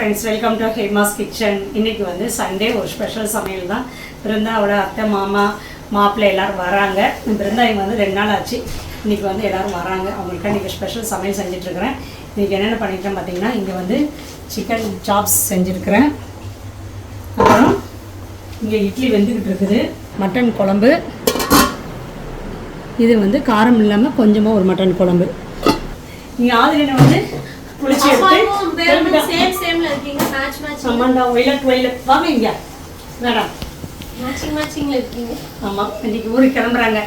Friends welcome to Hema's kitchen இன்னைக்கு வந்து Sunday ஒரு ஸ்பெஷல் சமையல் தான். பிருந்தாவோட அத்தை மாமா மாப்பிள்ளை எல்லாரும் வராங்க. பிருந்தா இங்கே வந்து ரெண்டு நாள் ஆச்சு. இன்னைக்கு வந்து எல்லாரும் வராங்க. அவங்களுக்கு இன்றைக்கி ஸ்பெஷல் சமையல் செஞ்சிட்ருக்கிறேன். இன்றைக்கி என்னென்ன பண்ணியிருக்கேன் பார்த்தீங்கன்னா இங்கே வந்து சிக்கன் சாப்ஸ் செஞ்சுருக்கிறேன். அப்புறம் இங்கே இட்லி வெந்துக்கிட்டு இருக்குது மட்டன் குழம்பு. இது வந்து காரம் இல்லாமல் கொஞ்சமாக ஒரு மட்டன் குழம்பு. இங்கே ஆதிரனை வந்து குளிச்சு எடுத்து இருக்கீங்க? மேட்ச் மேட்ச் ஆமாண்டா ஒயிலட் ஒயிலட் வாங்க இங்க மேடம் மேட்சிங் மேட்சிங்ல இருக்கீங்க. ஆமாம் இன்னைக்கு ஊருக்கு கிளம்புறாங்க?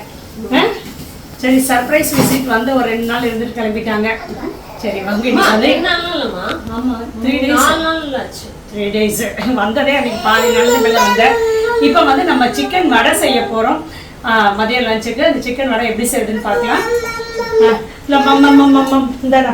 சரி சர்ப்ரைஸ் விசிட் வந்து ஒரு ரெண்டு நாள் இருந்துட்டு கிளம்பிட்டாங்க. சரி வாங்க த்ரீ டேஸ் ஆச்சு. த்ரீ வந்ததே அன்னைக்கு பாதி நாள் மேலே வந்தேன் இப்போ வந்து நம்ம சிக்கன் வடை செய்ய போகிறோம் மதியம் லஞ்சுக்கு அந்த சிக்கன் வடை எப்படி செய்யுதுன்னு பார்க்கலாம். ஆ, இல்லை மம் மம் மம் மம் இந்தாடா.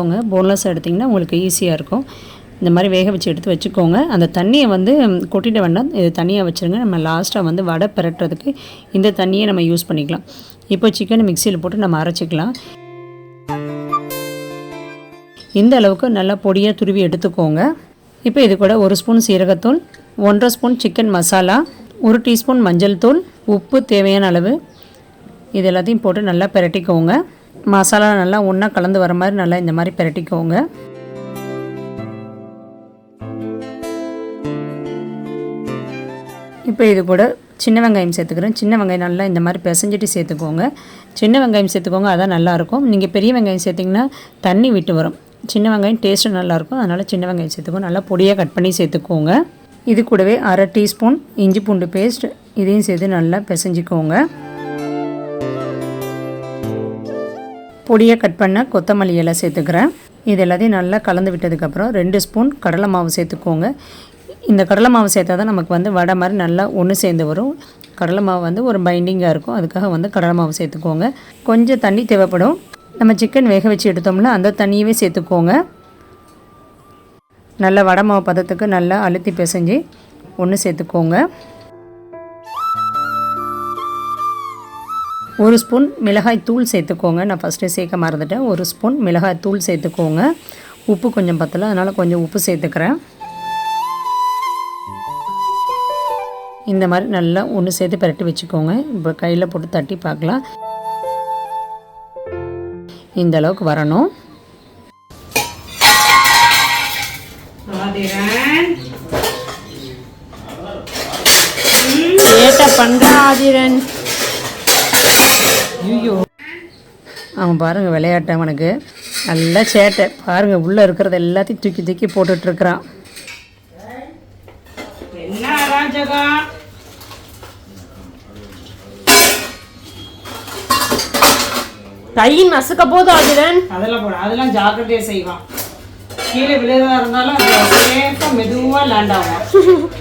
எடுத்துக்கோங்க போன்லெஸ் எடுத்திங்கன்னா உங்களுக்கு ஈஸியாக இருக்கும். இந்த மாதிரி வேக வச்சு எடுத்து வச்சுக்கோங்க. அந்த தண்ணியை வந்து கொட்டிட வேண்டாம். இது தனியாக வச்சுருங்க. நம்ம லாஸ்ட்டாக வந்து வடை பிரட்டுறதுக்கு இந்த தண்ணியை நம்ம யூஸ் பண்ணிக்கலாம். இப்போ சிக்கனை மிக்சியில் போட்டு நம்ம அரைச்சிக்கலாம். இந்த அளவுக்கு நல்லா பொடியாக துருவி எடுத்துக்கோங்க. இப்போ இது கூட ஒரு ஸ்பூன் சீரகத்தூள் ஒன்றரை ஸ்பூன் சிக்கன் மசாலா ஒரு டீஸ்பூன் மஞ்சள் தூள் உப்பு தேவையான அளவு. இது எல்லாத்தையும் போட்டு நல்லா பிரட்டிக்கோங்க. மசாலா நல்லா ஒன்றா கலந்து வர மாதிரி நல்லா இந்த மாதிரி பிரட்டிக்கோங்க. இப்போ இது கூட சின்ன வெங்காயம் சேர்த்துக்கிறேன். சின்ன வெங்காயம் நல்லா இந்த மாதிரி பிசைஞ்சிட்டு சேர்த்துக்கோங்க. சின்ன வெங்காயம் சேர்த்துக்கோங்க அதான் நல்லாயிருக்கும் நீங்கள் பெரிய வெங்காயம் சேர்த்திங்கன்னா தண்ணி விட்டு வரும். சின்ன வெங்காயம் டேஸ்ட்டு நல்லாயிருக்கும் அதனால் சின்ன வெங்காயம் சேர்த்துக்கோங்க. நல்லா பொடியாக கட் பண்ணி சேர்த்துக்கோங்க. இது கூடவே அரை டீஸ்பூன் இஞ்சி பூண்டு பேஸ்ட் இதையும் சேர்த்து நல்லா பிசைஞ்சிக்கோங்க. பொடியாக கட் பண்ண கொத்தமல்லி இலை சேர்த்துக்கிறேன். இது எல்லாத்தையும் நல்லா கலந்து விட்டதுக்கப்புறம் ரெண்டு ஸ்பூன் கடலை மாவு சேர்த்துக்கோங்க. இந்த கடலை மாவு சேர்த்தா தான் நமக்கு வந்து வடை மாதிரி நல்லா ஒன்று சேர்ந்து வரும். கடலை மாவு வந்து ஒரு பைண்டிங்காக இருக்கும். அதுக்காக வந்து கடலை மாவு சேர்த்துக்கோங்க. கொஞ்சம் தண்ணி தேவைப்படும். நம்ம சிக்கன் வேக வச்சு எடுத்தோம்னா அந்த தண்ணியவே சேர்த்துக்கோங்க. நல்லா வடை மாவு பதத்துக்கு நல்லா அழுத்தி பிசைஞ்சு ஒன்று சேர்த்துக்கோங்க. ஒரு ஸ்பூன் மிளகாய் தூள் சேர்த்துக்கோங்க. நான் ஃபஸ்ட்டே சேர்க்க மறந்துட்டேன். ஒரு ஸ்பூன் மிளகாய் தூள் சேர்த்துக்கோங்க. உப்பு கொஞ்சம் பத்தல அதனால் கொஞ்சம் உப்பு சேர்த்துக்கிறேன். இந்த மாதிரி நல்லா ஒன்று சேர்த்து பிரட்டி வச்சுக்கோங்க. இப்போ கையில் போட்டு தட்டி பார்க்கலாம். இந்த அளவுக்கு வரணும். லேட்டா பண்ற ஆதிரன். ஐயோ. அவன் பாருங்க விளையாட்டு அவனுக்கு. நல்ல சேட்டை. பாருங்க உள்ளே இருக்கிறது எல்லாத்தையும் தூக்கி தூக்கி போட்டுட்ருக்குறான் என்ன அராஜகம் கை நசுக்க போது ஆதிரன் அதெல்லாம் போட அதெல்லாம் ஜாக்கிரதையாக செய்வான். கீழே விழுதா இருந்தாலும் சேஃபாக மெதுவாக லேண்ட் ஆகும்.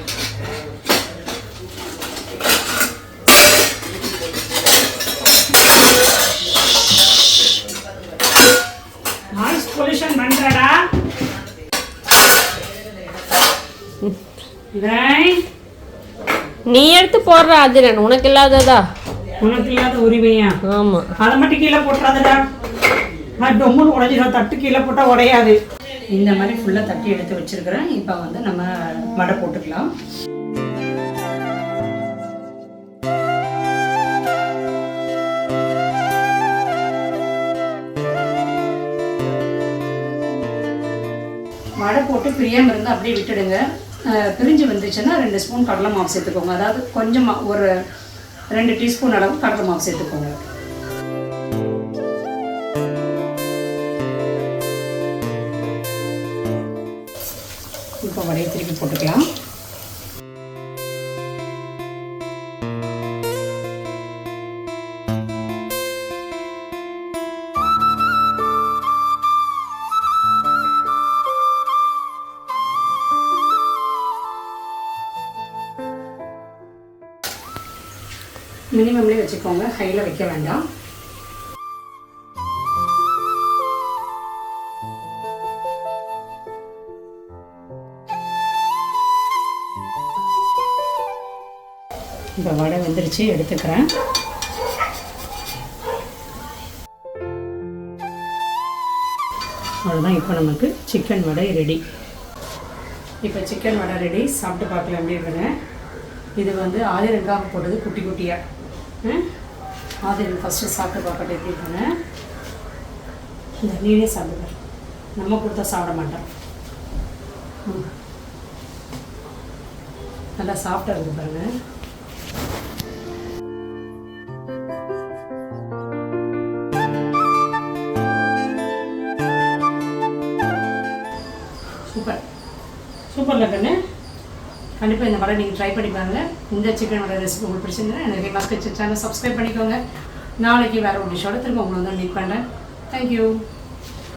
நீ எடுத்து போடுற ஆதிரன் உனக்கு இல்லாததா? உனக்கு இல்லாத உரிமையா? ஆமா. அதை மட்டும் கீழே போட்டுறாதடா. நான் டொம்முன்னு உடஞ்சிடும். தட்டு கீழே போட்டால் உடையாது. இந்த மாதிரி ஃபுல்லாக தட்டி எடுத்து வச்சிருக்கிறேன். இப்போ வந்து நம்ம வடை போட்டுக்கலாம். வடை போட்டு பிரியாமல் இருந்து அப்படியே விட்டுடுங்க. பிரிஞ்சு வந்துச்சுன்னா ரெண்டு ஸ்பூன் கடலை மாவு சேர்த்துக்கோங்க. அதாவது கொஞ்சமாக ஒரு ரெண்டு டீஸ்பூன் அளவு கடலை மாவு சேர்த்துக்கோங்க. இப்போ வடையை திருப்பி போட்டுக்கலாம். மினிமம்லேயே வச்சுக்கோங்க. ஹையில் வைக்க வேண்டாம். இப்போ வடை வந்துருச்சு எடுத்துக்கிறேன். அவ்வளோதான் இப்போ நமக்கு சிக்கன் வடை ரெடி இப்போ சிக்கன் வடை ரெடி சாப்பிட்டு பார்க்கலாம் எப்படி இருக்குன்னு இது வந்து ஆயிரங்காக போட்டது குட்டி குட்டியாக ஆதிரன் ஃபஸ்ட்டு சாப்பிட்டு பார்க்கட்டும் எப்படி இருக்குன்னு. இந்த நீனே சாப்பிடுவார் நம்ம கொடுத்தா சாப்பிட மாட்டோம். நல்லா சாப்பிட்டா இருக்கு பாருங்கள் சூப்பர். சூப்பரில் கண்ணு கண்டிப்பாக இந்த வடை நீங்கள் ட்ரை பண்ணி பாருங்க. இந்த சிக்கன் வடை ரெசிபி உங்களுக்கு பிடிச்சிருந்தேன் எனக்கு மஸ்ட் சேனல் சப்ஸ்கிரைப் பண்ணிக்கோங்க. நாளைக்கு வேறு ஒரு டிஷ்ஷோட திரும்ப உங்களை வந்து மீட் பண்ணுறேன் தேங்க்யூ